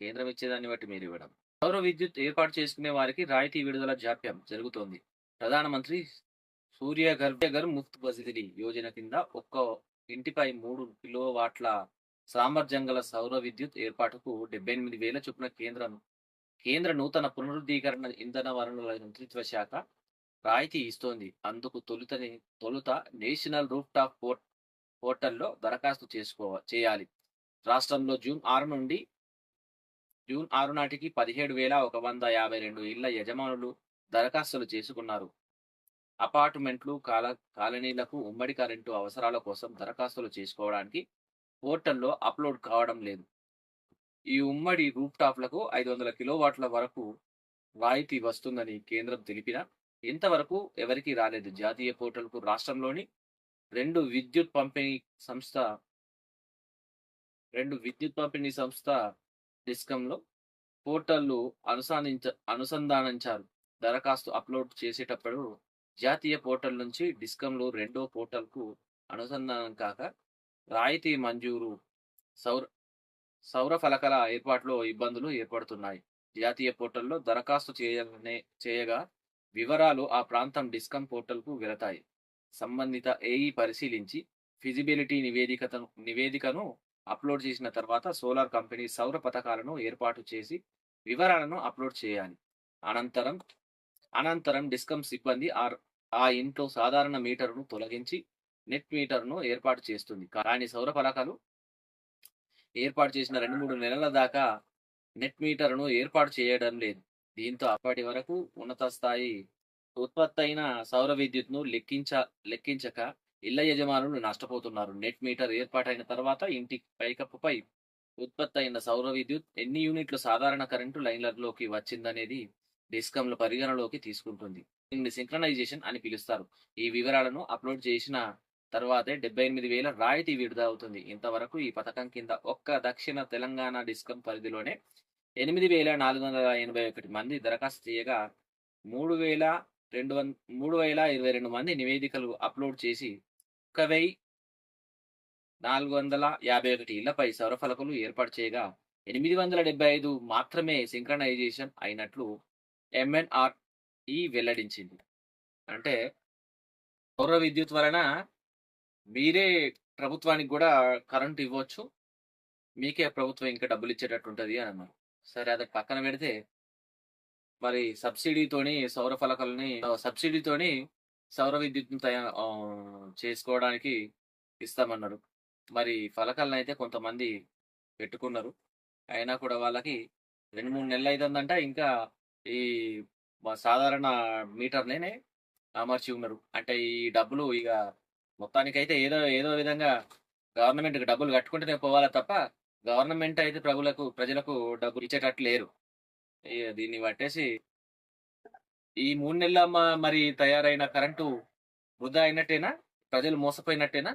కేంద్రం ఇచ్చేదాన్ని బట్టి మీరు ఇవ్వడం. సౌర విద్యుత్ ఏర్పాటు చేసుకునే వారికి రాయితీ విడుదల జాప్యం జరుగుతోంది. ప్రధానమంత్రి సూర్య గర్ ముఫ్త్ బజిలీ యోజన కింద ఒక్క ఇంటిపై మూడు కిలోవాట్ల సామర్థ్యం గల సౌర విద్యుత్ ఏర్పాటుకు డెబ్బై ఎనిమిది వేల చొప్పున కేంద్రం కేంద్ర నూతన పునరుద్ధీకరణ ఇంధన వనరుల మంత్రిత్వ శాఖ రాయితీ ఇస్తోంది. అందుకు తొలుతని తొలుత నేషనల్ రూఫ్ టాప్ పోర్ట్ పోర్టల్లో దరఖాస్తు చేసుకో చేయాలి. రాష్ట్రంలో జూన్ ఆరు నుండి జూన్ ఆరు నాటికి పదిహేడు వేల ఒక వంద యాభై రెండు ఇళ్ళ యజమానులు దరఖాస్తులు చేసుకున్నారు. అపార్ట్మెంట్లు కాల కాలనీలకు ఉమ్మడి కరెంటు అవసరాల కోసం దరఖాస్తులు చేసుకోవడానికి పోర్టల్లో అప్లోడ్ కావడం లేదు. ఈ ఉమ్మడి రూఫ్ టాప్లకు ఐదు వందల కిలోవాట్ల వరకు రాయితీ వస్తుందని కేంద్రం తెలిపినా ఇంతవరకు ఎవరికీ రాలేదు. జాతీయ పోర్టల్కు రాష్ట్రంలోని రెండు విద్యుత్ పంపిణీ సంస్థ రెండు విద్యుత్ పంపిణీ సంస్థ డిస్కంలో పోర్టల్లు అనుసంధించ అనుసంధానించారు. దరఖాస్తు అప్లోడ్ చేసేటప్పుడు జాతీయ పోర్టల్ నుంచి డిస్కంలో రెండో పోర్టల్కు అనుసంధానం కాక రాయితీ మంజూరు సౌర సౌర ఫలకల ఏర్పాటులో ఇబ్బందులు ఏర్పడుతున్నాయి. జాతీయ పోర్టల్లో దరఖాస్తు చేయనే చేయగా వివరాలు ఆ ప్రాంతం డిస్కం పోర్టల్కు వెళతాయి. సంబంధిత ఏఈ పరిశీలించి ఫిజిబిలిటీ నివేదికను నివేదికను అప్లోడ్ చేసిన తర్వాత సోలార్ కంపెనీ సౌర పథకాలను ఏర్పాటు చేసి వివరాలను అప్లోడ్ చేయాలి. అనంతరం అనంతరం డిస్కమ్ సిబ్బంది ఆ ఆ ఇంట్లో సాధారణ మీటర్ను తొలగించి నెట్ మీటర్ను ఏర్పాటు చేస్తుంది. కానీ సౌర పథకాలు ఏర్పాటు చేసిన రెండు మూడు నెలల దాకా నెట్ మీటర్ను ఏర్పాటు చేయడం లేదు. దీంతో అప్పటి వరకు ఉన్నత స్థాయి ఉత్పత్తి అయిన సౌర విద్యుత్ను లెక్కించ లెక్కించక ఇళ్ళ యజమానులు నష్టపోతున్నారు. నెట్ మీటర్ ఏర్పాటైన తర్వాత ఇంటి పైకప్పుపై ఉత్పత్తి అయిన సౌర విద్యుత్ ఎన్ని యూనిట్లు సాధారణ కరెంటు లైన్లలోకి వచ్చిందనేది డిస్కంల పరిగణలోకి తీసుకుంటుంది. దీన్ని సింక్రనైజేషన్ అని పిలుస్తారు. ఈ వివరాలను అప్లోడ్ చేసిన తర్వాతే డెబ్బై ఎనిమిది వేల రాయితీ విడుదల అవుతుంది ఇంతవరకు ఈ పథకం కింద ఒక్క దక్షిణ తెలంగాణ డిస్కం పరిధిలోనే ఎనిమిది వేల నాలుగు వందల ఎనభై ఒకటి మంది దరఖాస్తు చేయగా మూడు వేల రెండు వంద మూడు వేల ఇరవై రెండు మంది నివేదికలు అప్లోడ్ చేసి ఒక వెయ్యి నాలుగు వందల యాభై ఒకటి ఇళ్ళపై సౌర ఫలకలు ఏర్పాటు చేయగా ఎనిమిది వందల డెబ్బై ఐదు మాత్రమే సింక్రనైజేషన్ అయినట్లు ఎంఎన్ఆర్ఈ వెల్లడించింది. అంటే సౌర విద్యుత్ వలన మీరే ప్రభుత్వానికి కూడా కరెంట్ ఇవ్వచ్చు మీకే ప్రభుత్వం ఇంకా డబ్బులు ఇచ్చేటట్టు ఉంటుంది అని అన్నారు. సరే అది పక్కన పెడితే మరి సబ్సిడీతోని సౌర ఫలకాలని సబ్సిడీతోని సౌర విద్యుత్ను తయా చేసుకోవడానికి ఇస్తామన్నారు. మరి ఫలకాలను అయితే కొంతమంది పెట్టుకున్నారు. అయినా కూడా వాళ్ళకి రెండు మూడు నెలలు అవుతుందంట ఇంకా ఈ మా సాధారణ మీటర్నే అమర్చి ఉన్నారు. అంటే ఈ డబ్బులు ఇక మొత్తానికైతే ఏదో ఏదో విధంగా గవర్నమెంట్కి డబ్బులు కట్టుకుంటేనే పోవాలి తప్ప గవర్నమెంట్ అయితే ప్రభులకు ప్రజలకు డబ్బులు ఇచ్చేటట్లు లేరు. దీన్ని పట్టేసి ఈ మూడు నెలల మరి తయారైన కరెంటు వృధా అయినట్టేనా? ప్రజలు మోసపోయినట్టేనా?